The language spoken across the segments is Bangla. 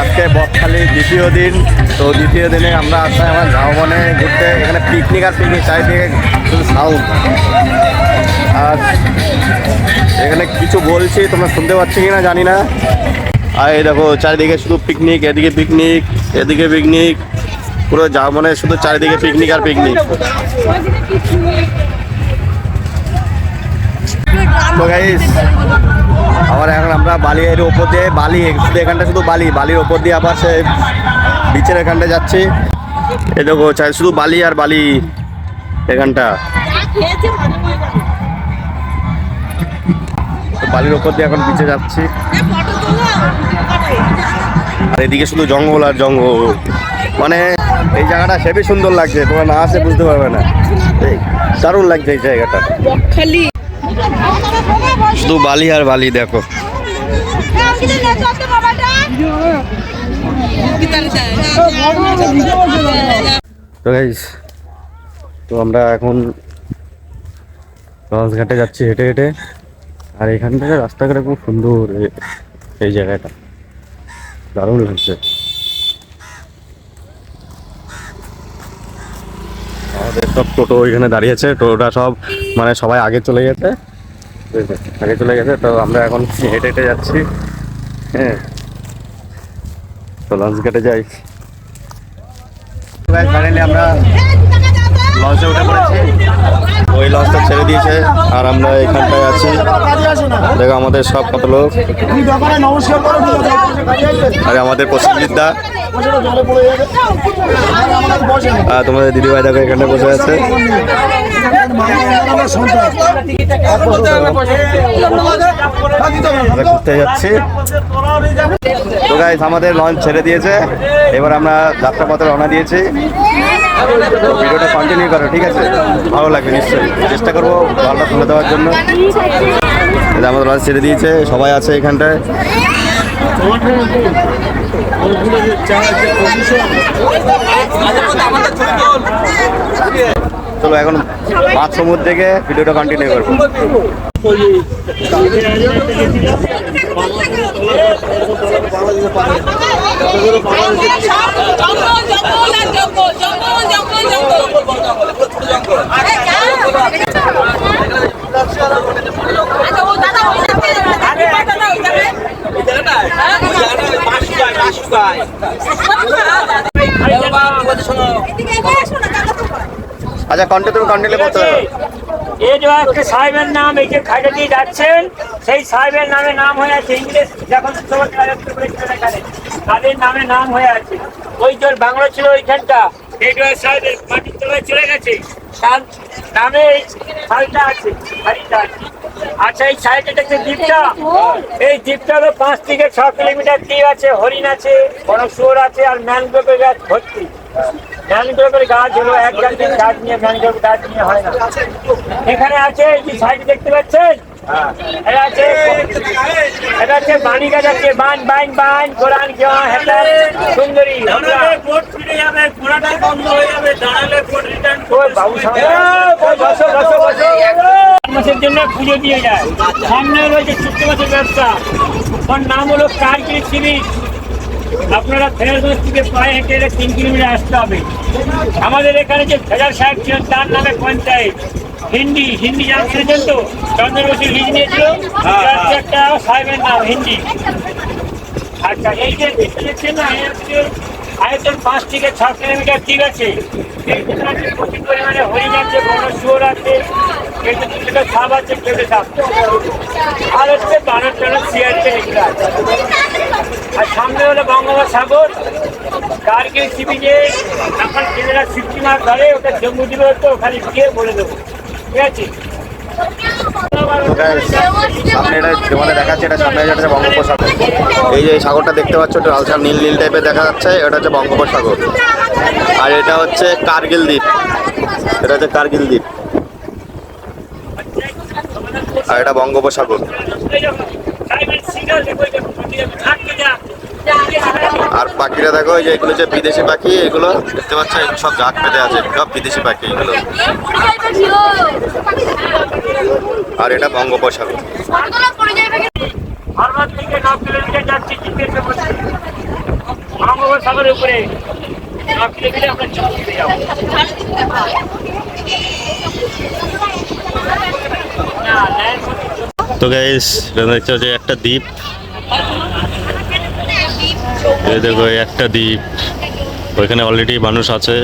আজকে বকখালি দ্বিতীয় দিন। তো দ্বিতীয় দিনে আমরা আসলাম আমার ঝাউবনে ঘুরতে, এখানে পিকনিক আর পিকনিক চারিদিকে শুধু সাউন্ড আর এখানে কিছু বলছি, তোমরা শুনতে পাচ্ছি কিনা জানি না। আর এই দেখো, চারিদিকে শুধু পিকনিক এদিকে পিকনিক এদিকে পিকনিক পুরো ঝাউবনে শুধু চারিদিকে পিকনিক আর পিকনিক তো গাইস আবার এখন আমরা বালি এর ওপর দিয়ে, বালি, শুধু এখানটা শুধু বালি, বালির ওপর দিয়ে আবার সে বিচের এখানটা যাচ্ছি। এই দেখো চাই শুধু বালি আর বালি এখানটা। বালির ওপর দিয়ে এখন বিচে যাচ্ছি। আর এদিকে শুধু জঙ্গল আর জঙ্গল। মানে এই জায়গাটা হেবি সুন্দর লাগছে, তোমরা না আসে বুঝতে পারবে না। দারুণ লাগছে এই জায়গাটা। বকখালি। শুধু বালি আর বালি, দেখো। তো তো আমরা এখন লঞ্চঘাটে যাচ্ছি হেঁটে হেঁটে। আর এখান থেকে রাস্তাঘাটে খুব সুন্দর এই জায়গাটা। দারুণ লাগছে। আমাদের সব টোটো ওইখানে দাঁড়িয়েছে টোটোটা সব মানে সবাই আগে চলে গেছে। আগে চলে গেছে তো আমরা এখন হেঁটে হেঁটে যাচ্ছি। হ্যাঁ। তো লঞ্চ ঘাটে যাই। ফাইনালি আমরা লঞ্চে উঠে পড়েছি। ওই লঞ্চটা ছেড়ে দিয়েছে আর আমরা এখানটায় আছি। দেখো আমাদের সব কত লোক। আর আমাদের আর তোমাদের দিদিভাই দেখো এখানে বসে আছে। ঘুরতে যাচ্ছি। তো গাইস আমাদের লঞ্চ ছেড়ে দিয়েছে। এবার আমরা যাত্রাপথে রওনা দিয়েছি। ভিডিওটা কন্টিনিউ করো, ঠিক আছে? ভালো লাগবে নিশ্চয়ই। চেষ্টা করব ভালোটা তুলে দেওয়ার জন্য। আমাদের লঞ্চ ছেড়ে দিয়েছে। সবাই আছে এখানটায়। চলো এখন পাঁচ সমুদ্র থেকে ভিডিওটা কন্টিনিউ করব। আচ্ছা কন্টিনিউ তুমি কন্টিনিউ করতে হবে। এই যে একটা সাহেবের নাম এই যে খাইটা দিয়ে যাচ্ছেন সেই সাহেবের নামে নাম হয়ে আছে ইংরেজ যখন তাদের নামে নাম হয়ে আছে। ওই তোর বাংলা ছিল ওইখানটা এই যে সাহেবের মাটির তলায় চলে গেছে। তার নামে এই খালটা আছে খালিটা আছে। আচ্ছা এই সাইডে দেখছে দ্বীপটা? এই দ্বীপটা হলো পাঁচ থেকে ছ কিলোমিটার দ্বীপ আছে হরিণ আছে বড় শুয়োর আছে আর ম্যানগ্রোভের গাছ ভর্তি। ম্যানগ্রোভের গাছ হলো এক জাতীয় গাছ নিয়ে ম্যানগ্রোভ গাছ নিয়ে হয় না। এখানে আছে এই যে সাইড দেখতে পাচ্ছেন? এটা আছে এটা আছে বাণী গাছ আছে বান বান কোরআন হেটা সুন্দরী হয়ে বাবু সামনে। বসো বসো বসো। মাসের জন্য পুজো দিয়ে যায়। সামনে রয়েছে ছোট্ট মাছের ব্যবসা। ওর নাম হলো কারগিল শিবির আপনারা ফেরাজগঞ্জ থেকে পায়ে হেঁটে এলে তিন কিলোমিটার আসতে হবে। আমাদের এখানে যে ফেজার সাহেব ছিলেন তার নামে পঞ্চায়েত। হিন্দি হিন্দি জানতেছেন তো চন্দ্র বসু লিজ নিয়েছিল একটা সাহেবের নাম হিন্দি। আচ্ছা এই যে না আয়তন পাঁচ থেকে ছ কিলোমিটার ঠিক আছে। প্রচুর পরিমাণে হরিণ আছে বড় শুয়োর আছে কেটে কিছুটা সাপ আছে কেটে সাপ। আর হচ্ছে বানর টানর সিয়ারতে এগুলো আছে। আর সামনে হলো বঙ্গোপসাগর। কার্গিল সি বিচে এখন ছেলেরা ফিফটি মার্ক ধরে, ওটা জম্মু দিবে তো ওখানে গিয়ে বলে দেবো। ঠিক আছে? সামনে, এটা দেখাচ্ছে, এটা সামনে যেটা বঙ্গোপসাগর। এই যে সাগরটা দেখতে পাচ্ছ একটু হালকা নীল নীল টাইপের দেখা যাচ্ছে, এটা হচ্ছে বঙ্গোপসাগর। আর এটা হচ্ছে কার্গিল দ্বীপ। এটা হচ্ছে কার্গিল দ্বীপ। আর এটা বঙ্গোপসাগর। আর পাখিরা দেখো, এই যে এগুলো যে বিদেশি পাখি, এগুলো দেখতে পাচ্ছ এগুলো সব জাত পেতে আছে, সব বিদেশি পাখি এগুলো। আর এটা বঙ্গোপসাগর। তো গাইস দেখতে হচ্ছে একটা দ্বীপ। দেখো একটা দ্বীপ। ওইখানে অলরেডি মানুষ আছে।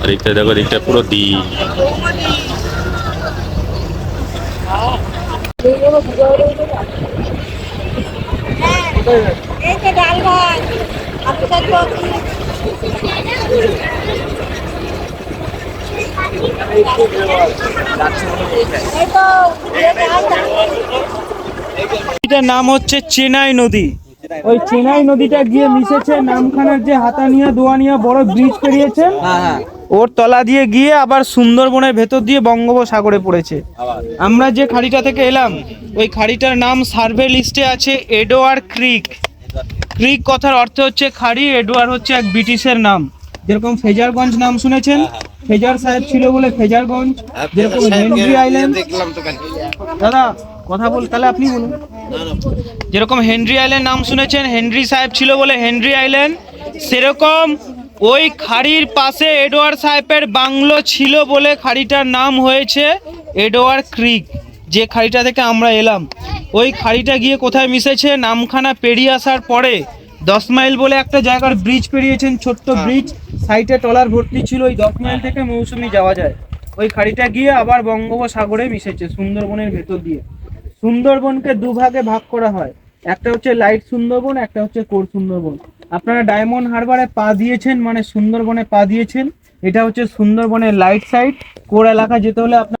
আর দিকটা দেখো দিকটা পুরো দ্বীপ। এই যে ডাল ভাত আপনি থাকব এই নাম হচ্ছে চেনাই নদী। ওই চেনাই নদীটা গিয়ে মিশেছে নামখানার যে হাতানিয়া দোয়ানিয়া বড় ব্রিজ পেরিয়েছে ওর তলা দিয়ে গিয়ে আবার সুন্দরবনের ভেতর দিয়ে বঙ্গোপসাগরে পড়েছে। আমরা যে খাড়িটা থেকে এলাম, ওই খাড়িটার নাম সার্ভে লিস্টে আছে এডোয়ার ক্রিক। ক্রিক কথার অর্থ হচ্ছে খাড়ি, এডোয়ার হচ্ছে এক ব্রিটিশের নাম। যেরকম ফেজারগঞ্জ নাম শুনেছেন? ফেজার সাহেব ছিল বলে ফেজারগঞ্জ, যেরকম হেনরি আইল্যান্ড। দাদা, কথা বল, তাহলে আপনি বলুন। যেরকম হেনরি আইল্যান্ড নাম শুনেছেন, হেনরি সাহেব ছিল বলে হেনরি আইল্যান্ড, সেরকম ওই খাড়ির পাশে এডওয়ার্ড সাহেবের বাংলো ছিল বলে খাড়িটার নাম হয়েছে এডওয়ার্ড ক্রিক যে খাড়িটা থেকে আমরা এলাম। ওই খাড়িটা গিয়ে কোথায় মিশেছে? নামখানা পেরিয়ে আসার পরে দশ মাইল বলে একটা জায়গার ব্রিজ পেরিয়েছেন ছোট্ট ব্রিজ। সাইডে টলার ভর্তি ছিল ওই দশ মাইল থেকে মৌসুমি যাওয়া যায়। ওই খাড়িটা গিয়ে আবার বঙ্গোপসাগরে মিশেছে সুন্দরবনের ভেতর দিয়ে। সুন্দরবনকে দুভাগে ভাগ করা হয়। একটা হচ্ছে লাইট সুন্দরবন একটা হচ্ছে কোর সুন্দরবন। আপনারা ডায়মন্ড হারবারে পা দিয়েছেন মানে সুন্দরবনে পা দিয়েছেন। এটা হচ্ছে সুন্দরবনের লাইট সাইড কোর এলাকা যেতে হলে আপনার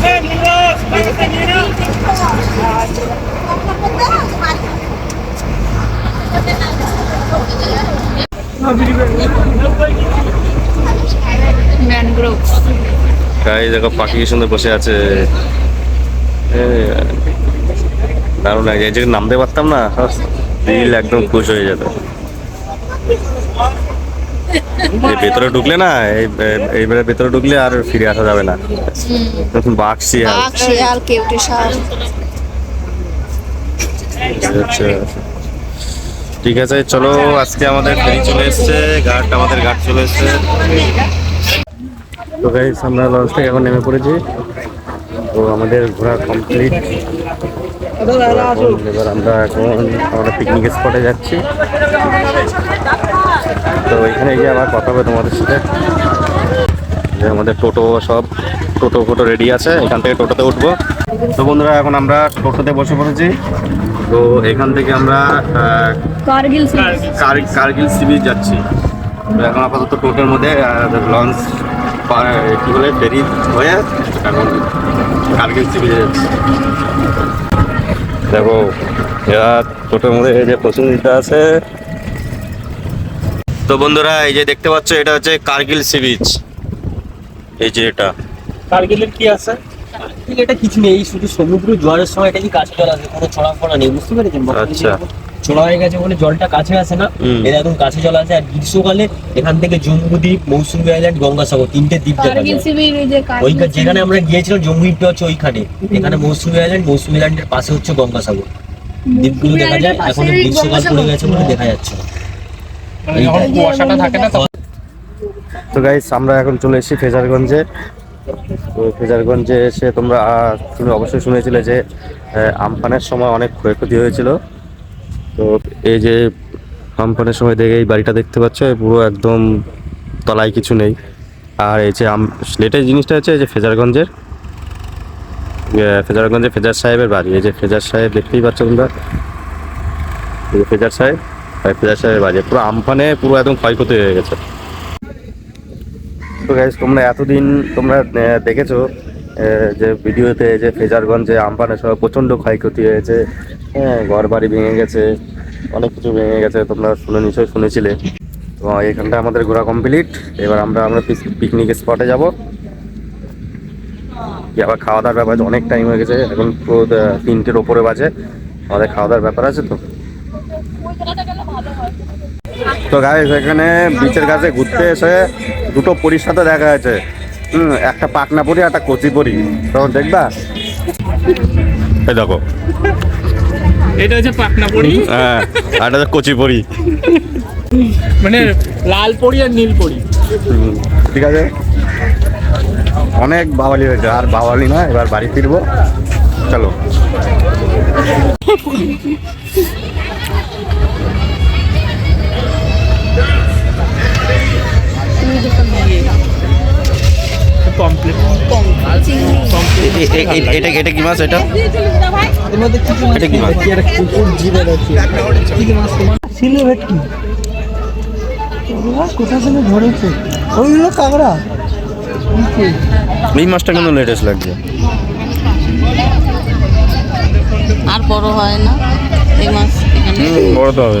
Hey, Nina! Bakit ka, Nina? Ah, গাই দেখো পাখি সুন্দর বসে আছে। এ, দারুণ লাগে। এই জায়গায় নামতে পারতাম না দিল একদম খুশ হয়ে যেত। এই ভেতরে ঢুকলে না এই এইবারে ভেতরে ঢুকলে আর ফিরে আসা যাবে না। বাঘ শিয়াল। বাঘ শিয়াল কেউটে সাপ। আচ্ছা। ঠিক আছে, চলো আজকে আমাদের ফেরি চলে এসছে, ঘাট, আমাদের ঘাট চলে এসছে। তো গাইস আমরা লঞ্চ থেকে এখন নেমে পড়েছি। তো আমাদের ঘোরা কমপ্লিট এবার আমরা এখন আমরা পিকনিক স্পটে যাচ্ছি। তো এখানে গিয়ে আবার কথা হবে তোমাদের সাথে। যে আমাদের টোটো সব, টোটো ফোটো রেডি আছে, এখান থেকে টোটোতে উঠবো। তো বন্ধুরা, এখন আমরা টোটোতে বসে পড়েছি। তো এখান থেকে আমরা কার্গিল কার- কার্গিল সি বিচ যাচ্ছি। এখন আপাতত টোটোর মধ্যে লঞ্চ কি বলে ফেরি হয়ে এখন কার্গিল সি বিচে যাচ্ছি। দেখো এরা টোটোর মধ্যে যে প্রসেনজিতা আছে। তো বন্ধুরা এই যে দেখতে পাচ্ছ এটা হচ্ছে কার্গিল সি বিচ এই যে এটা। কার্গিলের কি আছে? এটা কিছু নেই শুধু সমুদ্র জোয়ারের সময় এটা কি কাছে জল আছে কোনো ছড়া ফড়া নেই বুঝতে পেরেছেন? আচ্ছা। চড়া হয়ে গেছে বলে জলটা কাছে আসে না। এটা একদম কাছে জল আছে আর গ্রীষ্মকালে এখান থেকে জম্মু দ্বীপ মৌসুমী আইল্যান্ড গঙ্গাসাগর তিনটে দ্বীপ দেখা যায়। ওই যেখানে আমরা গিয়েছিলাম জম্মু দ্বীপটা হচ্ছে ওইখানে। এখানে মৌসুমী আইল্যান্ড মৌসুমী আইল্যান্ডের পাশে হচ্ছে গঙ্গাসাগর। দ্বীপগুলো দেখা যায় এখন গ্রীষ্মকাল পড়ে গেছে বলে দেখা যাচ্ছে। তো? গাইস আমরা এখন চলে এসেছি ফেজারগঞ্জে। তো ফেজারগঞ্জে এসে তোমরা তুমি অবশ্যই শুনেছিলে যে আমফানের সময় অনেক ক্ষয়ক্ষতি হয়েছিল। তো এই যে আমফানের সময় দেখে এই বাড়িটা দেখতে পাচ্ছ পুরো একদম তলায় কিছু নেই। আর এই যে আম জিনিসটা হচ্ছে এই যে ফেজারগঞ্জের ফেজারগঞ্জে ফেজার সাহেবের বাড়ি। এই যে ফেজার সাহেব দেখতেই পাচ্ছ তোমরা? ফেজার সাহেব ফেজার সাহেবের বাড়ি। পুরো আমফানে পুরো একদম ক্ষয়ক্ষতি হয়ে গেছে। তো তোমরা এতদিন তোমরা দেখেছ যে ভিডিওতে যে ফেজারগঞ্জে আমপানের সময় প্রচণ্ড ক্ষয়ক্ষতি হয়েছে হ্যাঁ ঘর বাড়ি ভেঙে গেছে, অনেক কিছু ভেঙে গেছে, তোমরা শুনে নিশ্চয়ই শুনেছিলে। তো এখানটা আমাদের ঘোরা কমপ্লিট এবার আমরা আমরা পিকনিক স্পটে যাব। আবার খাওয়া দাওয়ার ব্যাপার, অনেক টাইম হয়ে গেছে, এখন তিনটের ওপরে বাজে। আমাদের খাওয়া দাওয়ার ব্যাপার আছে তো? তো গাইস এখানে বিচের কাছে ঘুরতে এসে দুটো পরীর দেখা যাচ্ছে। হুম একটা পাকনা পরি একটা কচি পরি। তখন দেখবা? এই দেখো। এটা হচ্ছে পাকনা পড়ি হ্যাঁ আর একটা হচ্ছে কচি পরি। মানে লাল পড়ি আর নীল হুম, ঠিক আছে। অনেক বাওয়ালি হয়েছে আর বাওয়ালি না এবার বাড়ি ফিরবো। চলো। কমপ্লিট। এটা এটা কি মাছ এটা? এটা কি মাছ? সিলে ভেটকি কোথা থেকে ধরেছে? ওইগুলো কাঁকড়া। এই মাছটা কিন্তু লেটেস্ট লাগছে। আর বড় হয় না? এই মাছ হুম, বড় তো হবে।